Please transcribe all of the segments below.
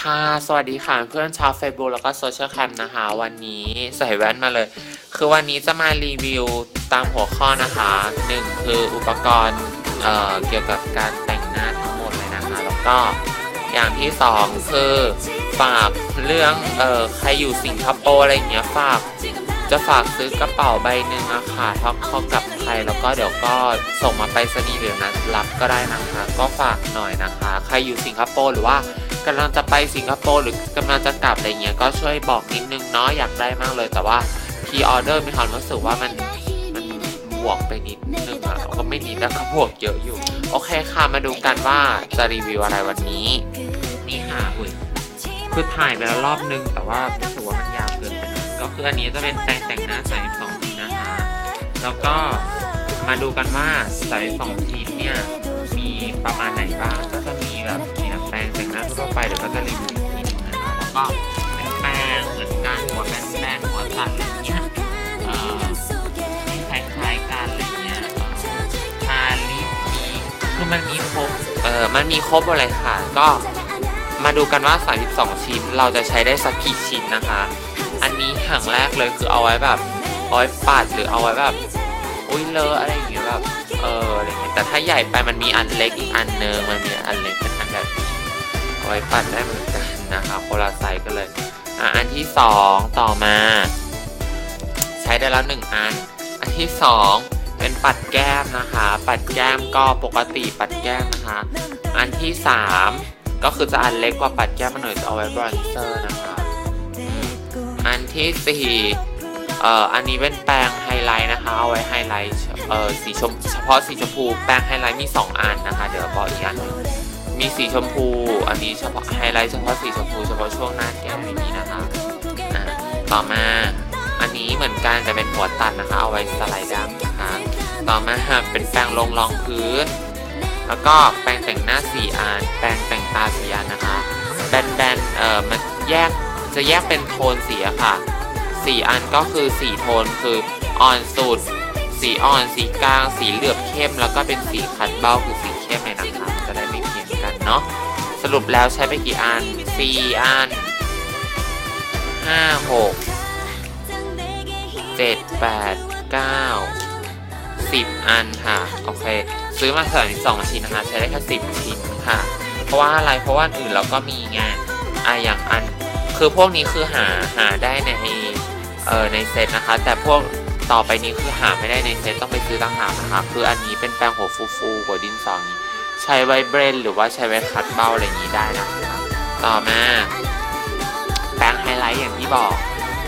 ค่ะ สวัสดีค่ะเพื่อนชาว Facebook แล้วก็โซเชียลแคมนะคะ วันนี้ใส่แว่นมาเลย คือวันนี้จะมารีวิวตามหัวข้อนะคะหนึ่งคืออุปกรณ์เอ่อเกี่ยวกับการแต่งหน้าทั้งหมดเลยนะคะ แล้วก็อย่างที่สองคือฝากเรื่องเอ่อใครอยู่สิงคโปร์อะไรอย่างเงี้ยฝากจะฝากซื้อกระเป๋าใบหนึ่งอะค่ะท็อกเข้ากับใครแล้วก็เดี๋ยวก็ส่งมาไปสนีย์หรือนัดรับก็ได้นะคะ ก็ฝากหน่อยนะคะ ใครอยู่สิงคโปร์หรือว่า กำลังจะไปสิงคโปร์หรือกำลังจะกลับอะไรเงี้ยก็ช่วยบอกนิดนึงเนาะอยากได้มากเลย แต่ว่าพีออเดอร์มีความรู้สึกว่ามันมันบวกไปนิดนึงอะก็ไม่นิดแล้วก็บวกเยอะอยู่ โอเคค่ะมาดูกันว่าจะรีวิวอะไรวันนี้ นี่ค่ะอุ้ยคือถ่ายไปแล้วรอบนึง แต่ว่ารู้สึกว่ามันยาวเกินไปก็คืออันนี้จะเป็นแปรงแต่งหน้าใสสองชิ้นะคะ แล้วก็มาดูกันว่าใสสองชิ้นเนี่ยมีประมาณไหนบ้างก็จะมีแบบ ทั่วไปเดี๋ยวก็จะรีวิวอีกทีนึงนะคะแล้วก็เป็นแปรงเหมือนกันหัวแบนๆหัวตัดอะไรเงี้ยเอ่อคล้ายๆกันอะไรเงี้ยทาลิปมีคือมันมีครบเออมันมีครบหมดเลยค่ะ ก็มาดูกันว่า 32 ชิ้นเราจะใช้ได้สักกี่ชิ้นนะคะ อันนี้ห่างแรกเลยคือเอาไว้แบบเอาไว้ปัดหรือเอาไว้แบบอุ้ยเลอะอะไรอย่างเงี้ยแบบเอออะไรเงี้ยแต่ถ้าใหญ่ไปมันมีอันเล็กอีกอันเนึงมันมีอันเล็กเป็นอันแบบ ว้ปัดได้เหมือนกันนะคะโคนละไซส์กันเลยอะอันที่สองต่อมา ใช้ได้แล้วหนึ่งอัน อันที่สองเป็นปัดแก้มนะคะ ปัดแก้มก็ปกติปัดแก้มนะคะ อันที่สามก็คือจะอันเล็กกว่าปัดแก้มมาหน่อยจะเอาไว้บรอนเซอร์นะคะ อันที่สี่เอ่ออันนี้เป็นแปรงไฮไลท์นะคะ เอาไว้ไฮไลท์เอ่อสีชมเฉพาะสีชมพูแปรงไฮไลท์มี 2 อันนะคะ เดี๋ยวบอกอีกอันหนึ่ง มีสีชมพู อันนี้เฉพาะไฮไลท์เฉพาะสีชมพูเฉพาะช่วงหน้าแก้มอย่างนี้นะคะอ่าต่อมาอันนี้เหมือนกันแต่เป็นหัวตัดนะคะ เอาไว้สไลด์ดัมนะคะ ต่อมาเป็นแปรงลงรองพื้น แล้วก็แปรงแต่งหน้าสี่อันแปรงแต่งตาสี่อันนะคะ แบนๆเอ่อมันแยกจะแยกเป็นโทนสีค่ะสี่อันก็คือสี่โทนคืออ่อนสุด สีอ่อนสีกลาง สีเหลือบเข้ม แล้วก็เป็นสีคัดเบ้าคือสีเข้มเลยนะคะ เนาะสรุปแล้วใช้ไปกี่อันสี่อันห้าหกเจ็ดแปดเก้าสิบอันค่ะ โอเค ซื้อมาสามสองชิ้นนะคะ ใช้ได้แค่สิบชิ้นค่ะ เพราะว่าอะไรเพราะว่าอื่นเราก็มีไงอะอย่างอัน คือพวกนี้คือหาหาได้ในเออในเซตนะคะ แต่พวกต่อไปนี้คือหาไม่ได้ในเซตต้องไปซื้อต่างหากนะคะ คืออันนี้เป็นแปรงหัวฟูฟูๆหัวดินสอนี้ ใช้ไว้เบรนหรือว่าใช้ไว้คัดเบ้าอะไรอย่างนี้ได้นะคะต่อมาแปรงไฮไลท์อย่างที่บอก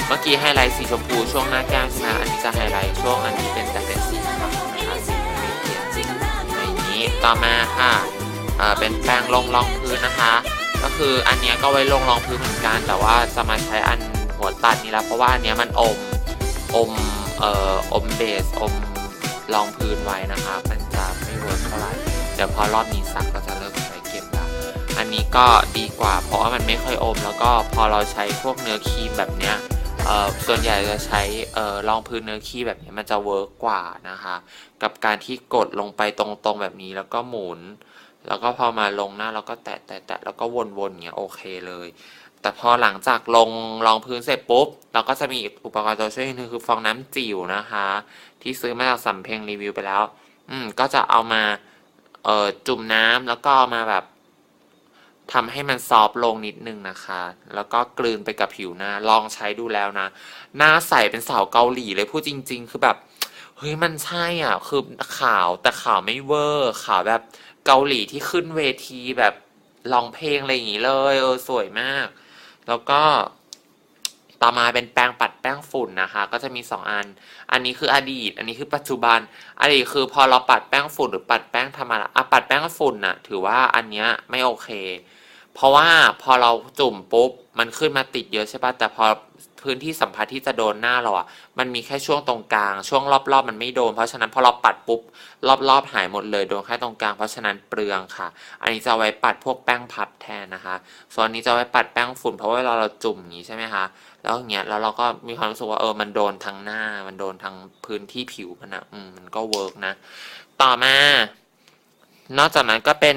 เมื่อกี้ไฮไลท์สีชมพูช่วงหน้าแก้มใช่ไหมอันนี้จะไฮไลท์ช่วงอันนี้เป็นแต่เป็นสีขาวนะคะสีไม่เปลี่ยนจริงอย่างนี้ต่อมาค่ะเอ่อเป็นแปรงลงรองพื้นนะคะ ก็คืออันนี้ก็ไว้ลงรองพื้นเหมือนกัน แต่ว่าจะมาใช้อันหัวตัดนี่แล้วเพราะว่าอันนี้มันอมอมเอ่ออมเบสอมรองพื้นไว้นะคะมันจะไม่เวิร์กเท่าไหร่ เดี๋ยวพอรอบนี้ซักก็จะเริ่มใช้เก็บละอันนี้ก็ดีกว่าเพราะว่ามันไม่ค่อยอม แล้วก็พอเราใช้พวกเนื้อครีมแบบเนี้ยส่วนใหญ่จะใช้เอ่อรองพื้นเนื้อครีมแบบนี้มันจะเวิร์กกว่านะคะ กับการที่กดลงไปตรงๆแบบนี้แล้วก็หมุน แล้วก็พอมาลงหน้าเราก็แตะแตะแตะแล้วก็วนๆอย่างเงี้ยโอเคเลย แต่พอหลังจากลงรองพื้นเสร็จปุ๊บ เราก็จะมีอุปกรณ์ตัวช่วยหนึงคือฟองน้ำจิ๋วนะคะ ที่ซื้อมาจากสำเพ็งรีวิวไปแล้ว อืมก็จะเอามา เอ่อจุ่มน้ำแล้วก็มาแบบทำให้มันซอฟลงนิดนึงนะคะ แล้วก็กลืนไปกับผิวหน้า ลองใช้ดูแล้วนะ หน้าใสเป็นสาวเกาหลีเลยพูดจริง ๆ คือแบบเฮ้ยมันใช่อะ คือขาวแต่ขาวไม่เวอร์ขาวแบบเกาหลีที่ขึ้นเวทีแบบร้องเพลงอะไรอย่างงี้เลยเออสวยมาก แล้วก็ ต่อมาเป็นแปรงปัดแป้งฝุ่นนะคะ ก็จะมีสองอัน อันนี้คืออดีต อันนี้คือปัจจุบัน อดีตคือพอเราปัดแป้งฝุ่นหรือปัดแป้งธรรมดาอะปัดแป้งฝุ่นน่ะ ถือว่าอันเนี้ยไม่โอเค เพราะว่าพอเราจุ่มปุ๊บ มันขึ้นมาติดเยอะใช่ปะแต่พอพื้นที่สัมผัสที่จะโดนหน้าเราอะ มันมีแค่ช่วงตรงกลาง ช่วงรอบๆ มันไม่โดน เพราะฉะนั้นพอเราปัดปุ๊บ รอบๆ หายหมดเลย โดนแค่ตรงกลาง เพราะฉะนั้นเปลืองค่ะ อันนี้จะไว้ปัดพวกแป้งพับแทนนะคะ ส่วนนี้จะไว้ปัดแป้งฝุ่น เพราะว่าเวลาเราจุ่มอย่างนี้ใช่ไหมคะ แล้วอย่างเงี้ย แล้วเราก็มีความรู้สึกว่าเออ มันโดนทั้งหน้า มันโดนทั้งพื้นที่ผิวมันอะ อืม มันก็เวิร์กนะ ต่อมา นอกจากนั้นก็เป็น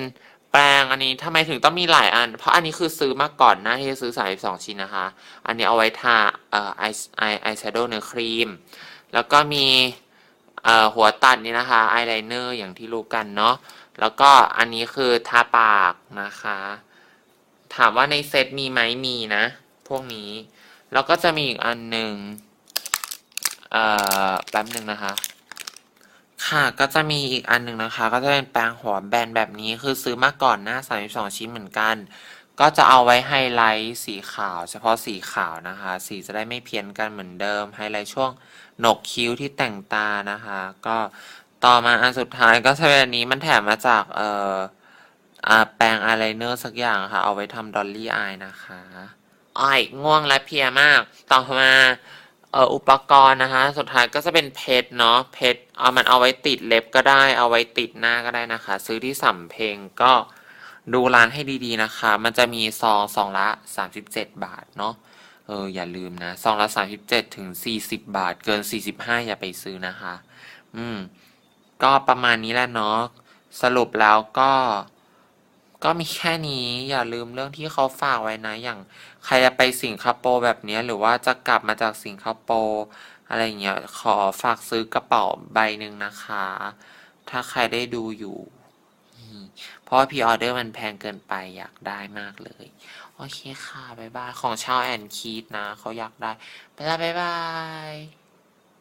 แปรงอันนี้ทำไมถึงต้องมีหลายอัน เพราะอันนี้คือซื้อมาก่อนหน้าที่จะซื้อ32ชิ้นนะคะ อันนี้เอาไว้ทาเอ่อไอไอไอแชโดว์เนื้อครีม แล้วก็มีเอ่อหัวตัดนี่นะคะอายไลเนอร์อย่างที่รู้กันเนาะแล้วก็อันนี้คือทาปากนะคะ ถามว่าในเซตมีไหมมีนะ พวกนี้ แล้วก็จะมีอีกอันหนึ่งเอ่อแป๊บหนึ่งนะคะ ค่ะ ก็จะมีอีกอันหนึ่งนะคะ ก็จะเป็นแปรงหัวแบนแบบนี้คือซื้อมาก่อนหน้า 32 ชิ้นเหมือนกัน ก็จะเอาไว้ไฮไลท์สีขาว เฉพาะสีขาวนะคะ สีจะได้ไม่เพี้ยนกันเหมือนเดิม ไฮไลท์ช่วงหนกคิ้วที่แต่งตานะคะ ก็ต่อมาอันสุดท้ายก็จะเป็นอันนี้มันแถมมาจากเอ่อแปรงอายไลเนอร์สักอย่างค่ะ เอาไว้ทำดอลลี่อายนะคะอ้อยง่วงและเพียมาก ต่อมา เอ่ออุปกรณ์นะคะสุดท้ายก็จะเป็นเพชรเนาะเพชรเอามันเอาไว้ติดเล็บก็ได้เอาไว้ติดหน้าก็ได้นะคะ ซื้อที่สำเพ็งก็ดูร้านให้ดีๆนะคะ มันจะมีซองซองละ 37 บาทเนาะเอออย่าลืมนะซองละ 37 ถึง 40 บาท เกิน 45 อย่าไปซื้อนะคะ อืม ก็ประมาณนี้แหละเนาะสรุปแล้วก็ ก็มีแค่นี้อย่าลืมเรื่องที่เขาฝากไว้นะอย่าง ใครจะไปสิงคโปร์แบบนี้หรือว่าจะกลับมาจากสิงคโปร์อะไรเงี้ยขอฝากซื้อกระเป๋าใบหนึ่งนะคะ ถ้าใครได้ดูอยู่ เพราะพีออเดอร์มันแพงเกินไปอยากได้มากเลย โอเคค่ะ บ๊ายบาย ของชาวแอนคีดนะ เขาอยากได้ ไปล้วบ๊ายบาย